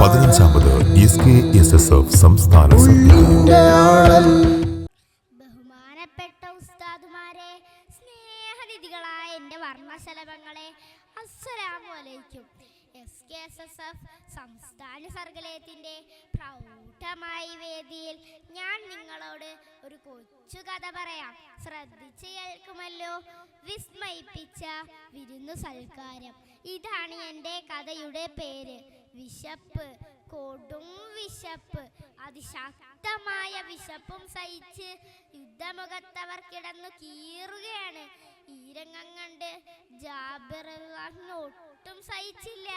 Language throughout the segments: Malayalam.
പതിനഞ്ചാമത് S K S S F സംസ്ഥാന ബഹുമാനപ്പെട്ട ഉസ്താദുമാരെ സ്നേഹനിധികളായ എന്റെ വർണശലഭങ്ങളെ അസ്സലാമു അലൈക്കും S K S S F സംസ്ഥാന സർഗലയത്തിന്റെ പ്രൗഢമായ വേദിയിൽ ഞാൻ നിങ്ങളോട് ഒരു കൊച്ചു കഥ പറയാം. ശ്രദ്ധിച്ച് കേൾക്കുമല്ലോ. വിസ്മയിപ്പിച്ച വിരുന്നു സൽക്കാരം. ഇതാണ് എന്റെ കഥയുടെ പേര്. വിശപ്പ് കൊടും വിശപ്പ് അതിശക്തമായ വിശപ്പും സഹിച്ച് യുദ്ധമുഖത്തവർ കിടന്നു കീറുകയാണ്. ഈ കണ്ട് ജാബിർ അള്ളാഹുവിന് ഒട്ടും സഹിച്ചില്ല.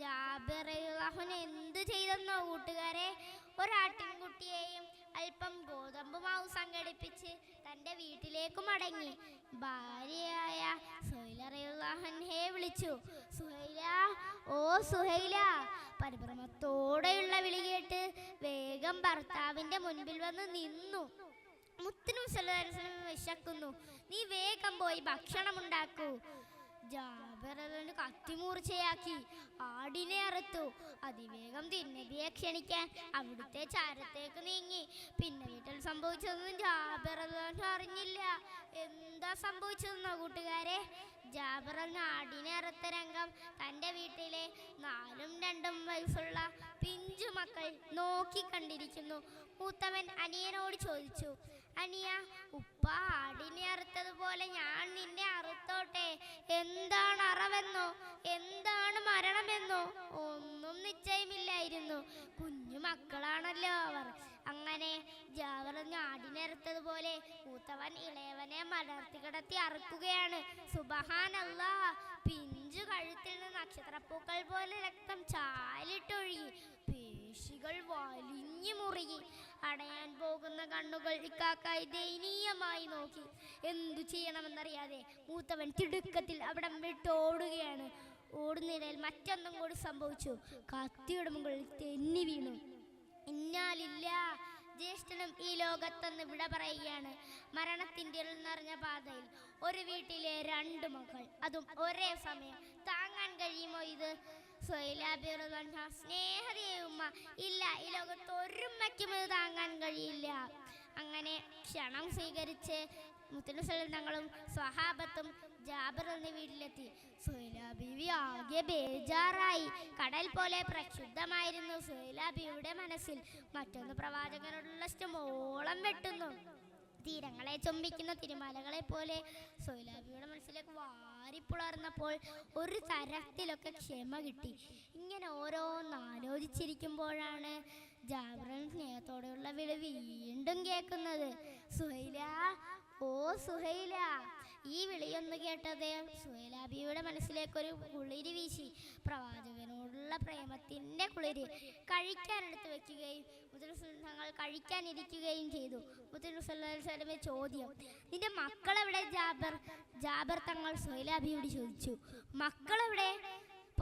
ജാബിർ അള്ളാഹുന് എന്തു ചെയ്തെന്നോ കൂട്ടുകാരെ ഒരാട്ടിൻകുട്ടിയെയും അല്പം ഗോതമ്പ് മാവ് സംഘടിപ്പിച്ച് തന്റെ വീട്ടിലേക്ക് മടങ്ങി. ഭാര്യയായ സുഹൈലറിയുള്ളാഹനെ വിളിച്ചു. സുഹൈല ഓ സുഹൈല. പരിഭ്രമത്തോടെയുള്ള വിളി കേട്ട് വേഗം ഭർത്താവിന്റെ മുൻപിൽ വന്ന് നിന്നു. മുത്തിനും വിശക്കുന്നു. നീ വേഗം പോയി ഭക്ഷണം ഉണ്ടാക്കൂ. ജാബിർ അതിന് കത്തിമൂർച്ചയാക്കി. ആടിനെ അറുത്തു. അതിവേഗം തിന്നബിയെ ക്ഷണിക്കാൻ അവിടുത്തെ ചാരത്തേക്ക് നീങ്ങി. പിന്നെ വീട്ടിൽ സംഭവിച്ചതൊന്നും അല്ലാണ്ട് അറിഞ്ഞില്ല. എന്താ സംഭവിച്ചതെന്നോ കൂട്ടുകാരെ? ജാബിർ എന്ന രംഗം തന്റെ വീട്ടിലെ നാലും രണ്ടും വയസ്സുള്ള പിഞ്ചു മക്കൾ നോക്കിക്കണ്ടിരിക്കുന്നു മൂത്തവൻ അനിയനോട് ചോദിച്ചു അനിയ ഉപ്പ ആടിനെ അറുത്തതുപോലെ ഞാൻ നിന്നെ അറുത്തോട്ടെ? എന്താണ് അറവെന്നോ? എന്താണ് മരണമെന്നോ? ഒന്നും നിശ്ചയമില്ലായിരുന്നു. കുഞ്ഞു മക്കളാണല്ലോ അവർ. അങ്ങനെ ജാവറഞ്ഞ് ആടിനറുത്തതുപോലെ മൂത്തവൻ ഇളയവനെ മലർത്തി കിടത്തി അറുക്കുകയാണ്. സുബഹാനല്ല പിഞ്ചു കഴുത്തിൽ നിന്ന് നക്ഷത്രപ്പൂക്കൾ പോലെ രക്തം ചാലിട്ടൊഴുകി പേശികൾ വലിഞ്ഞു മുറുകി. അടയാൻ പോകുന്ന കണ്ണുകൾ ഇക്കാക്കായി ദയനീയമായി നോക്കി. എന്തു ചെയ്യണമെന്നറിയാതെ മൂത്തവൻ തിടുക്കത്തിൽ അവിടം വിട്ടോടുകയാണ് ഓടുന്നിടയിൽ മറ്റൊന്നും കൂടി സംഭവിച്ചു. കത്തിയുടെ മുകളിൽ തെന്നി വീണു. ഇന്നാലില്ല. ജ്യേഷ്ഠനും ഈ ലോകത്തെന്ന് വിട പറയുകയാണ്. മരണത്തിന്റെ നിറഞ്ഞ പാതയിൽ ഒരു വീട്ടിലെ രണ്ട് മകൾ അതും ഒരേ സമയം. താങ്ങാൻ കഴിയുമോ ഇത്? സ്നേഹതയുമ്മ ഇല്ല ഈ ലോകത്ത് ഒരുമ്മയ്ക്കും ഇത് താങ്ങാൻ കഴിയില്ല. അങ്ങനെ ക്ഷണം സ്വീകരിച്ച് മുത്തലുസലം തങ്ങളും സ്വഹാബത്തും ജാബർ എന്ന വീട്ടിലെത്തി. സുഹൈല ബീവി ആകെ ബേജാറായി. കടൽ പോലെ പ്രക്ഷുബ്ധമായിരുന്നു സുഹൈല ബീവിയുടെ മനസ്സിൽ. മറ്റൊന്ന് പ്രവാചകനോടുള്ള ഇഷ്ടമോളം വെട്ടുന്നു. തീരങ്ങളെ ചുംബിക്കുന്ന തിരുമലകളെ പോലെ സൊയിലാബിയുടെ മനസ്സിലേക്ക് വാരിപ്പുളർന്നപ്പോൾ ഒരു തരത്തിലൊക്കെ ക്ഷമ കിട്ടി. ഇങ്ങനെ ഓരോന്ന് ആലോചിച്ചിരിക്കുമ്പോഴാണ് ജാബ്രൻ സ്നേഹത്തോടെയുള്ള വിളി വീണ്ടും കേൾക്കുന്നത്. സുഹൈല ഓ സുഹൈല. ഈ വിളിയൊന്ന് കേട്ടത് സുഹൈലാബിയുടെ മനസ്സിലേക്കൊരു കുളിരി വീശി. പ്രവാചകനോടുള്ള പ്രേമത്തിന്റെ കുളിര് കഴിക്കാനെടുത്ത് വെക്കുകയും മുത്തലുസലങ്ങൾ കഴിക്കാനിരിക്കുകയും ചെയ്തു. മുത്തലുസലമെ ചോദ്യം നിന്റെ മക്കളെവിടെ? ജാബർ ജാബർ തങ്ങൾ സുഹൈലാബിയോട് ചോദിച്ചു. മക്കളെവിടെ?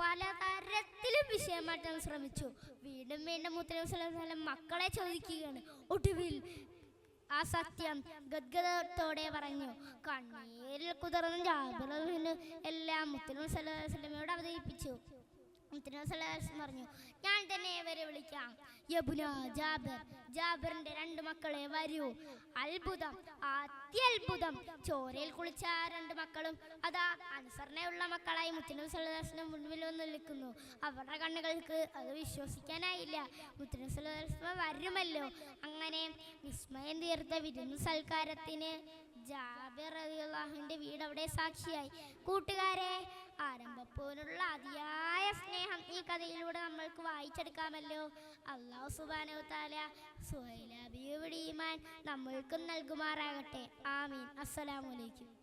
പലതരത്തിലും വിഷയം മാറ്റാൻ ശ്രമിച്ചു. വീണ്ടും വീണ്ടും മുത്തലം മക്കളെ ചോദിക്കുകയാണ്. ഒടുവിൽ ആ സത്യം ഗദ്ഗതത്തോടെ പറഞ്ഞു. കണ്ണീരിൽ കുതിർന്ന ജാബിറിന് എല്ലാം മുത്തലും അവതരിപ്പിച്ചു മുത്തലും പറഞ്ഞു ഞാൻ തന്നെ ഇവരെ വിളിക്കാം. യബുന ജാബിർ ജാബിറിന്റെ രണ്ട് മക്കളെ വരൂ. അത്ഭുതം അത്യത്ഭുതം. ചോരയിൽ കുളിച്ച രണ്ട് മക്കളും അതാ അനുസരണയുള്ള മക്കളായി മുത്തനബി മുന്നിൽ മുൻപിൽ വന്ന് നിൽക്കുന്നു. അവരുടെ കണ്ണുകൾക്ക് അത് വിശ്വസിക്കാനായില്ല. മുത്തനബി വരുമല്ലോ. അങ്ങനെ വിസ്മയം തീർത്ത വിരുന്ന് സൽക്കാരത്തിന് ജാബിർ വീട് അവിടെ സാക്ഷിയായി. കൂട്ടുകാരെ ആരംഭപ്പോലുള്ള അതിയായ സ്നേഹം ഈ കഥയിലൂടെ നമ്മൾക്ക് വായിച്ചെടുക്കാമല്ലോ. അള്ളാഹു സുബാനോ താല സുഹൈലാബിയുടെ നമ്മൾക്കും നൽകുമാറാകട്ടെ. ആമീൻ. അസ്സലാമലൈക്കും